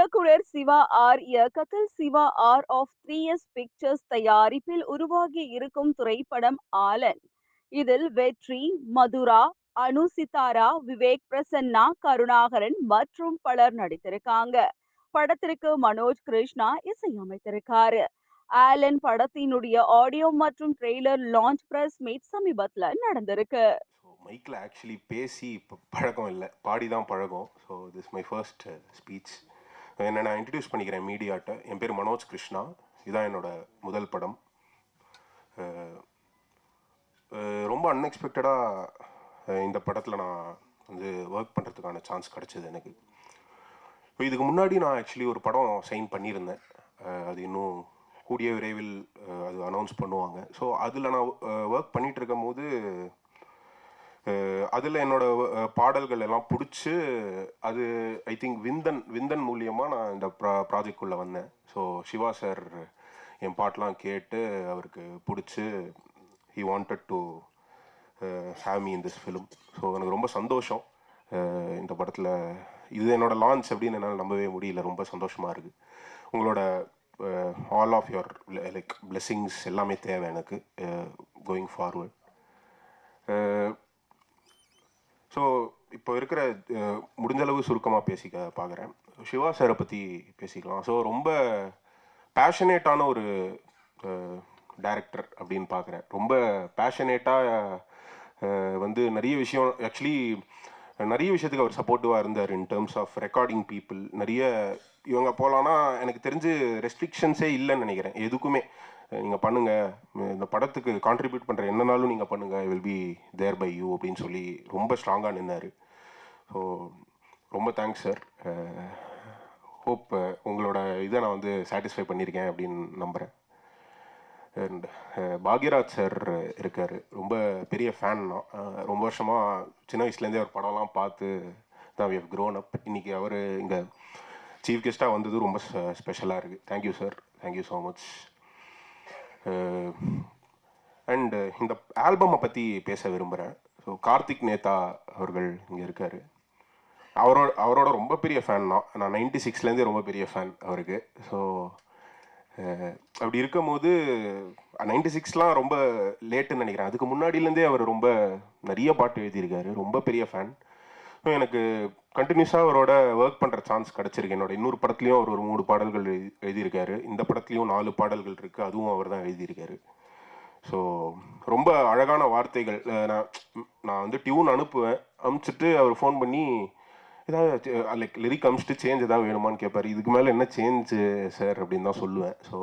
இயக்குனர் சிவா ஆர் இயக்கத்தில் Siva R of three S pictures தயாரிப்பில் உருவாகி இருக்கும் திரைப்படம் ஆலன். இதில் வெற்றி மதுரா அனு சித்தாரா விவேக் பிரசன்னா கருணாகரன் மற்றும் பலர் நடித்திருக்காங்க. படத்திற்கு மனோஜ் கிருஷ்ணா இசையமைத்திருக்காரு. ஆலன் படத்தினுடைய ஆடியோ மற்றும் ட்ரெய்லர் லான்ச் பிரஸ் மீட் சமீபத்தில் நடந்திருக்கு. மைக்கில் ஆக்சுவலி பேசி இப்போ பழக்கம் இல்லை. பாடி தான் பழகம் so this my first speech என்னை நான் இன்ட்ரடியூஸ் பண்ணிக்கிறேன் மீடியாட்ட. என் பேர் மனோஜ் கிருஷ்ணா. இதுதான் என்னோட முதல் படம். ரொம்ப அன்எக்ஸ்பெக்டடாக இந்த படத்தில் நான் வந்து ஒர்க் பண்ணுறதுக்கான சான்ஸ் கிடச்சிது எனக்கு. இப்போ இதுக்கு முன்னாடி நான் ஆக்சுவலி ஒரு படம் சைன் பண்ணியிருந்தேன். அது இன்னும் கூடிய விரைவில் அது அனௌன்ஸ் பண்ணுவாங்க. ஸோ அதில் நான் ஒர்க் பண்ணிகிட்டு இருக்கும் போது அதில் என்னோட பாடல்கள் எல்லாம் பிடிச்சி அது ஐ திங்க் விந்தன் விந்தன் மூலியமாக நான் இந்த ப்ரா ப்ராஜெக்ட்குள்ளே வந்தேன். ஸோ சிவா சார் என் பாட்டெலாம் கேட்டு அவருக்கு பிடிச்சி he wanted to have me in this film so எனக்கு ரொம்ப சந்தோஷம். இந்த படத்தில் இது என்னோட லான்ச் அப்படின்னு என்னால் நம்பவே முடியல. ரொம்ப சந்தோஷமாக இருக்குது உங்களோட all of your like blessings எல்லாமே தேவை எனக்கு கோயிங் ஃபார்வர்ட் ஸோ இப்போ இருக்கிற முடிஞ்சளவு சுருக்கமாக பேசிக்க பார்க்குறேன் சிவா சாரை பற்றி பேசிக்கலாம். ஸோ ரொம்ப பேஷனேட்டான ஒரு டைரக்டர் அப்படின்னு பார்க்குறேன் ரொம்ப பேஷனேட்டாக வந்து நிறைய விஷயம் ஆக்சுவலி நிறைய விஷயத்துக்கு அவர் சப்போர்ட்டிவாக இருந்தார் in terms of recording people நிறைய இவங்க போகலான்னா எனக்கு தெரிஞ்சு ரெஸ்ட்ரிக்ஷன்ஸே இல்லைன்னு நினைக்கிறேன். எதுக்குமே. நீங்கள் பண்ணுங்கள் இந்த படத்துக்கு கான்ட்ரிபியூட் பண்ணுற என்னனாலும் நீங்கள் பண்ணுங்கள் will be there by you அப்படின்னு சொல்லி ரொம்ப ஸ்ட்ராங்காக நின்னார். ஸோ ரொம்ப தேங்க்ஸ் சார் ஹோப் உங்களோட இதை நான் வந்து சாட்டிஸ்ஃபை பண்ணியிருக்கேன் அப்படின்னு நம்புகிறேன் அண்ட் பாக்யராஜ் சார் இருக்கார். ரொம்ப பெரிய ஃபேன் தான் ரொம்ப வருஷமாக சின்ன வயசுலேருந்தே அவர் படம்லாம் பார்த்து தான் வி ஹவ் க்ரோன் அப் இன்றைக்கி அவர் இங்கே சீஃப் கெஸ்ட்டாக வந்தது ரொம்ப ஸ்பெஷலாக இருக்குது thank you sir thank you so much and இந்த ஆல்பமை பற்றி பேச விரும்புகிறேன் ஸோ கார்த்திக் நேதா அவர்கள் இங்கே இருக்கார். அவரோட அவரோட ரொம்ப பெரிய ஃபேன் தான். நான் நைன்டி சிக்ஸ்லேருந்தே ரொம்ப பெரிய ஃபேன் அவருக்கு. ஸோ அப்படி இருக்கும்போது நைன்டி சிக்ஸ்லாம் ரொம்ப லேட்டுன்னு நினைக்கிறேன். அதுக்கு முன்னாடிலேருந்தே அவர் ரொம்ப நிறைய பாட்டு எழுதியிருக்காரு. ரொம்ப பெரிய ஃபேன் எனக்கு கண்டினியூஸாக அவரோட ஒர்க் பண்ணுற சான்ஸ் கிடச்சிருக்கு. என்னோட இன்னொரு படத்துலையும் அவர் ஒரு மூணு பாடல்கள் எழுதியிருக்காரு. இந்த படத்துலையும் நாலு பாடல்கள் இருக்குது அதுவும் அவர் தான் எழுதியிருக்காரு. ஸோ ரொம்ப அழகான வார்த்தைகள். நான் நான் வந்து டியூன் அனுப்புவேன். அனுப்பிச்சிட்டு அவர் ஃபோன் பண்ணி ஏதாவது லைக் லிரிக் அனுப்பிச்சிட்டு சேஞ்ச் ஏதாவது வேணுமான்னு கேட்பார் இதுக்கு மேலே என்ன சேஞ்சு சார் அப்படின்னு தான் சொல்லுவேன். ஸோ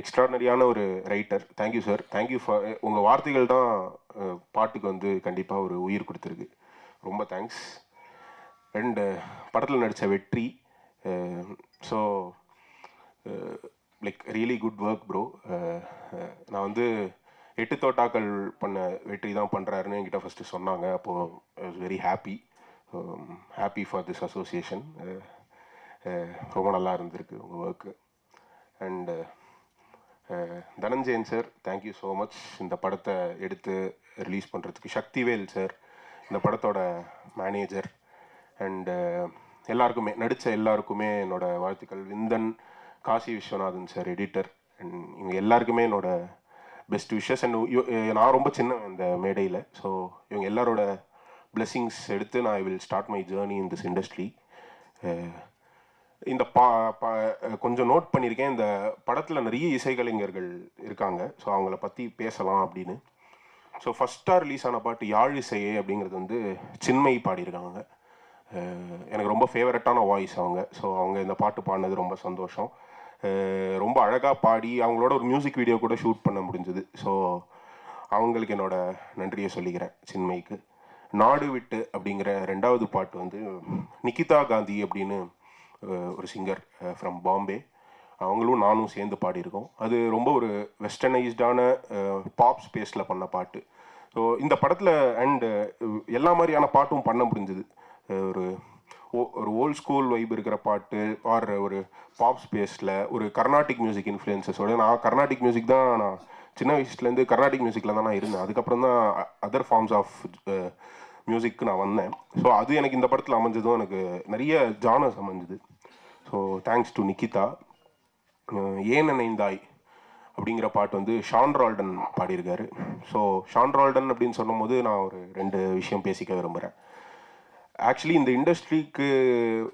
எக்ஸ்ட்ராடனரியான ஒரு writer thank you sir thank you for உங்கள் வார்த்தைகள் தான் பாட்டுக்கு வந்து கண்டிப்பாக ஒரு உயிர் கொடுத்துருக்கு. ரொம்ப தேங்க்ஸ் அண்டு படத்தில் நடித்த Vetri so like really good work bro நான் வந்து எட்டு தோட்டாக்கள் பண்ண வெற்றி தான் பண்ணுறாருன்னு என்கிட்ட ஃபஸ்ட்டு சொன்னாங்க. அப்போது I was very happy happy for this association ரொம்ப நல்லா இருந்திருக்கு உங்கள் work and Dhananjayan sir thank you so much இந்த படத்தை எடுத்து ரிலீஸ் பண்ணுறதுக்கு சக்திவேல் சார் இந்த படத்தோட மேனேஜர் அண்டு uh, எல்லாருக்குமே நடித்த எல்லாருக்குமே என்னோட வாழ்த்துக்கள். Vindhan Kasi Viswanathan sir editor and இவங்க எல்லாருக்குமே என்னோட பெஸ்ட் விஷஸ் அண்ட் நான் ரொம்ப சின்ன இந்த மேடையில் ஸோ இவங்க எல்லாரோட பிளெஸ்ஸிங்ஸ் எடுத்து நான் I will start my journey in this industry இந்த பா பா- uh, கொஞ்சம் நோட் பண்ணியிருக்கேன். இந்த படத்தில் நிறைய இசைக்கலைஞர்கள் இருக்காங்க. ஸோ அவங்கள பற்றி பேசலாம் அப்படின்னு. ஸோ ஃபஸ்ட்டாக ரிலீஸ் ஆன பாட்டு யாழ் இசையே அப்படிங்கிறது வந்து சின்மை பாடியிருக்காங்க. எனக்கு ரொம்ப ஃபேவரட்டான வாய்ஸ் அவங்க. ஸோ அவங்க இந்த பாட்டு பாடினது ரொம்ப சந்தோஷம். ரொம்ப அழகாக பாடி அவங்களோட ஒரு மியூசிக் வீடியோ கூட ஷூட் பண்ண முடிஞ்சது. ஸோ அவங்களுக்கு என்னோட நன்றியை சொல்லிக்கிறேன் சின்மைக்கு நாடு விட்டு அப்படிங்கிற ரெண்டாவது பாட்டு வந்து நிகிதா காந்தி அப்படின்னு ஒரு சிங்கர் ஃப்ரம் பாம்பே. அவங்களும் நானும் சேர்ந்து பாடியிருக்கோம். அது ரொம்ப ஒரு வெஸ்டர்னைஸ்டான பாப் ஸ்பேஸில் பண்ண பாட்டு. ஸோ இந்த படத்தில் அண்டு எல்லா மாதிரியான பாட்டும் பண்ண முடிஞ்சது. ஒரு ஓ- ஒரு ஓல்ட் ஸ்கூல் வைப் இருக்கிற பாட்டு ஆர் ஒரு பாப் ஸ்பேஸில் ஒரு கர்நாடிக் மியூசிக் இன்ஃப்ளூயன்சஸோட நான் கர்நாடிக் மியூசிக் தான் நான் சின்ன வயசுலேருந்து கர்நாடிக் மியூசிக்கில் தான் நான் இருந்தேன். அதுக்கப்புறம் தான் அதர் ஃபார்ம்ஸ் ஆஃப் மியூசிக்கு நான் வந்தேன். ஸோ அது எனக்கு இந்த படத்தில் அமைஞ்சதும் எனக்கு நிறைய ஜானர்ஸ் அமைஞ்சுது. ஸோ தேங்க்ஸ் டு நிக்கிதா ஏன் நினைந்தாய் அப்படிங்கிற பாட்டு வந்து ஷான் ரால்டன் பாடியிருக்காரு. ஸோ ஷான் ரால்டன் அப்படின்னு சொல்லும்போது நான் ஒரு ரெண்டு விஷயம் பேசிக்க விரும்புகிறேன் ஆக்சுவலி இந்த இண்டஸ்ட்ரிக்கு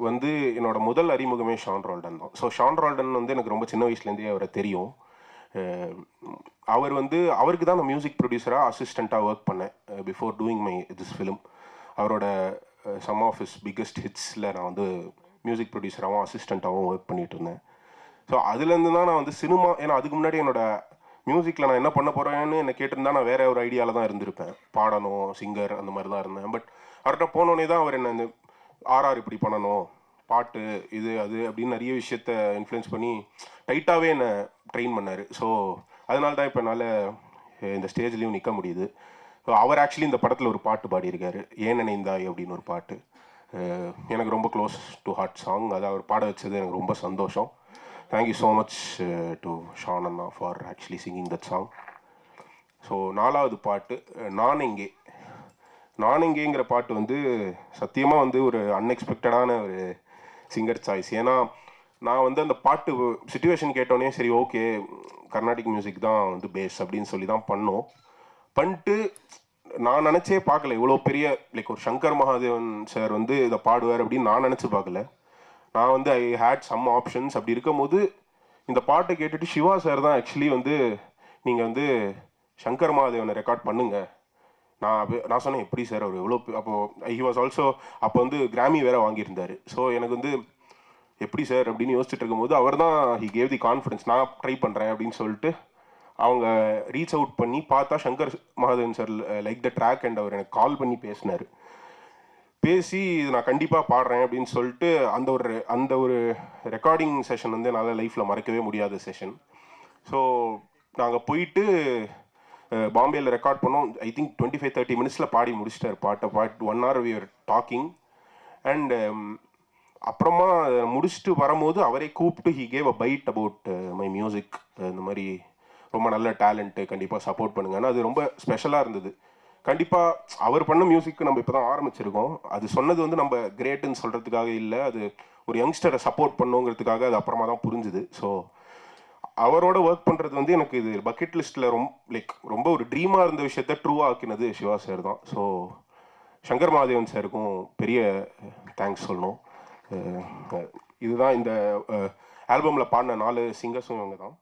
வந்து என்னோட முதல் அறிமுகமே ஷான் ரால்டன் தான். ஸோ ஷான் ரால்டன் வந்து எனக்கு ரொம்ப சின்ன வயசுலேருந்தே அவரை தெரியும். அவர் வந்து அவருக்கு தான் நான் மியூசிக் ப்ரொடியூசராக அசிஸ்டண்ட்டாக ஒர்க் பண்ணேன் before doing my this film அவரோட சம் ஆஃப் ஹிஸ் பிக்கஸ்ட் ஹிட்ஸில் நான் வந்து மியூசிக் ப்ரொடியூசராகவும் அசிஸ்டண்ட்டாகவும் ஒர்க் பண்ணிகிட்டு இருந்தேன். ஸோ அதுலேருந்து தான் நான் வந்து சினிமா ஏன்னா அதுக்கு முன்னாடி என்னோட மியூசிக்கில் நான் என்ன பண்ண போகிறேன்னு என்ன கேட்டிருந்தா நான் வேற ஒரு ஐடியாவில் தான் இருந்திருப்பேன். பாடணும் சிங்கர் அந்த மாதிரி தான் இருந்தேன். பட் அவர்கிட்ட போனோடனே தான் அவர் என்ன இந்த ஆர்ஆர் இப்படி பண்ணணும் பாட்டு இது அது அப்படின்னு நிறைய விஷயத்த இன்ஃப்ளூயன்ஸ் பண்ணி டைட்டாகவே என்னை ட்ரெயின் பண்ணார். ஸோ அதனால தான் இப்போ என்னால் இந்த ஸ்டேஜ்லேயும் நிற்க முடியுது. ஸோ அவர் ஆக்சுவலி இந்த படத்தில் ஒரு பாட்டு பாடியிருக்காரு. ஏன் நினைந்தாய் அப்படின்னு ஒரு பாட்டு. எனக்கு ரொம்ப க்ளோஸ் டு ஹார்ட் சாங் அதை அவர் பாட வச்சது எனக்கு ரொம்ப சந்தோஷம். Thank you so much to Shaan Anna for actually singing that song so நாலாவது பாட்டு அஹ் நான் நான் பாட்டு வந்து சத்தியமாக வந்து ஒரு அன்எக்ஸ்பெக்டடான ஒரு சிங்கர் சாய்ஸ் ஏன்னா நான் வந்து அந்த பாட்டு சுச்சுவேஷன் கேட்டோன்னே சரி ஓகே கர்நாடிக் மியூசிக் தான் வந்து பேஸ் அப்படின்னு சொல்லி தான் பண்ணோம். பண்ணிட்டு நான் நினச்சே பார்க்கல. இவ்வளோ பெரிய லைக் ஒரு சங்கர் மகாதேவன் சார் வந்து இதை பாடுவார் அப்படின்னு நான் நினச்சி பார்க்கல. நான் வந்து ஐ ஹேட் சம் ஆப்ஷன்ஸ் அப்படி இருக்கும்போது இந்த பாட்டை கேட்டுட்டு சிவா சார் தான் ஆக்சுவலி வந்து நீங்கள் வந்து சங்கர் மகாதேவனை ரெக்கார்ட் பண்ணுங்க. நான் நான் சொன்னேன் எப்படி சார் அவர் எவ்வளோ அப்போ ஹி வாஸ் ஆல்சோ அப்போ வந்து கிராமி வேற வாங்கியிருந்தார். ஸோ எனக்கு வந்து எப்படி சார் அப்படின்னு யோசிச்சுட்டு இருக்கும்போது அவர் தான் ஹி கேவ் தி கான்ஃபிடன்ஸ் நான் ட்ரை பண்ணுறேன் அப்படின்னு சொல்லிட்டு அவங்க ரீச் அவுட் பண்ணி பார்த்தா Shankar Mahadevan sir like the track and அவர் எனக்கு கால் பண்ணி பேசினார். பேசி இது நான் கண்டிப்பாக பாடுறேன் அப்படின்னு சொல்லிட்டு அந்த ஒரு அந்த ஒரு ரெக்கார்டிங் செஷன் வந்து என்னால் லைஃப்பில் மறக்கவே முடியாத செஷன் ஸோ நாங்கள் போயிட்டு பாம்பேயில் பாம்பேல ரெக்கார்ட் பண்ணோம். I think twenty five thirty மினிட்ஸில் பாடி முடிச்சிட்டார் பாட்டை. But one hour we talking and அப்புறமா முடிச்சுட்டு வரும்போது அவரே கூப்பிட்டு he gave a bite about my music இந்த மாதிரி ரொம்ப நல்ல டேலண்ட்டு கண்டிப்பாக சப்போர்ட் பண்ணுங்கன்னா அது ரொம்ப ஸ்பெஷலாக இருந்தது. கண்டிப்பாக அவர் பண்ண மியூசிக் நம்ம இப்போ தான் ஆரம்பிச்சிருக்கோம். அது சொன்னது வந்து நம்ம கிரேட்டுன்னு சொல்கிறதுக்காக இல்லை. அது ஒரு யங்ஸ்டரை சப்போர்ட் பண்ணுங்கிறதுக்காக அது அப்புறமா தான் புரிஞ்சுது. ஸோ அவரோட ஒர்க் பண்ணுறது வந்து எனக்கு இது பக்கெட் லிஸ்ட்டில் ரொம்ப லைக் ரொம்ப ஒரு ட்ரீமாக இருந்த விஷயத்த ட்ரூவாக ஆக்கினது சிவா சார் தான். ஸோ சங்கர் மாதேவன் சாருக்கும் பெரிய தேங்க்ஸ் சொல்லணும். இதுதான் இந்த ஆல்பமில் பாடின நாலு சிங்கர்ஸும் இவங்க தான்.